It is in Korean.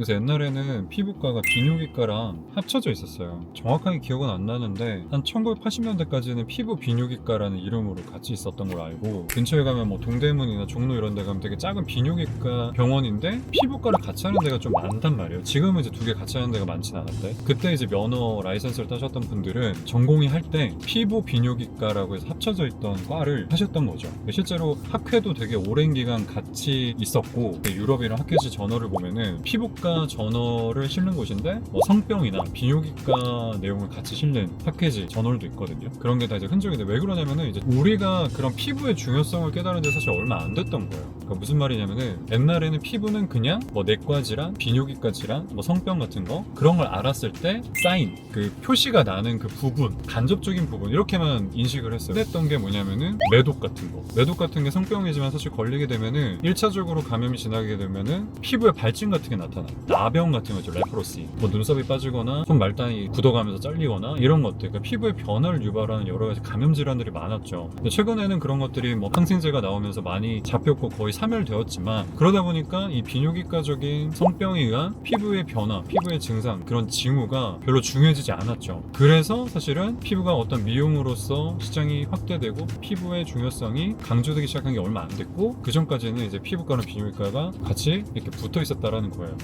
그래서 옛날에는 피부과가 비뇨기과랑 합쳐져 있었어요. 정확하게 기억은 안 나는데 한 1980년대까지는 피부 비뇨기과라는 이름으로 같이 있었던 걸 알고 근처에 가면 뭐 동대문이나 종로 이런 데 가면 되게 작은 비뇨기과 병원인데 피부과를 같이 하는 데가 좀 많단 말이에요. 지금은 이제 두 개 같이 하는 데가 많진 않은데 그때 이제 면허 라이선스를 따셨던 분들은 전공이 할 때 피부 비뇨기과라고 해서 합쳐져 있던 과를 하셨던 거죠. 실제로 학회도 되게 오랜 기간 같이 있었고 유럽이랑 학회지 저널을 보면은 피부과 저널을 실는 곳인데 뭐 성병이나 비뇨기과 내용을 같이 실는 학회지 저널도 있거든요. 그런 게 다 이제 흔적인데 왜 그러냐면은 이제 우리가 그런 피부의 중요성을 깨달은 지 사실 얼마 안 됐던 거예요. 그러니까 무슨 말이냐면은 옛날에는 피부는 그냥 뭐 내과 질환, 비뇨기과 질환, 뭐 성병 같은 거 그런 걸 알았을 때 사인 그 표시가 나는 그 부분 간접적인 부분 이렇게만 인식을 했어요. 했던 게 뭐냐면은 매독 같은 거. 매독 같은 게 성병이지만 사실 걸리게 되면은 1차적으로 감염이 지나게 되면은 피부에 발진 같은 게 나타나. 나병 같은 거죠. 레프로시. 뭐 눈썹이 빠지거나 손 말단이 굳어가면서 잘리거나 이런 것들. 그러니까 피부의 변화를 유발하는 여러 가지 감염 질환들이 많았죠. 근데 최근에는 그런 것들이 뭐 항생제가 나오면서 많이 잡혔고 거의 사멸되었지만 그러다 보니까 이 비뇨기과적인 성병에 의한 피부의 변화, 피부의 증상 그런 징후가 별로 중요해지지 않았죠. 그래서 사실은 피부가 어떤 미용으로서 시장이 확대되고 피부의 중요성이 강조되기 시작한 게 얼마 안 됐고 그 전까지는 이제 피부과랑 비뇨기과가 같이 이렇게 붙어 있었다라는 거예요.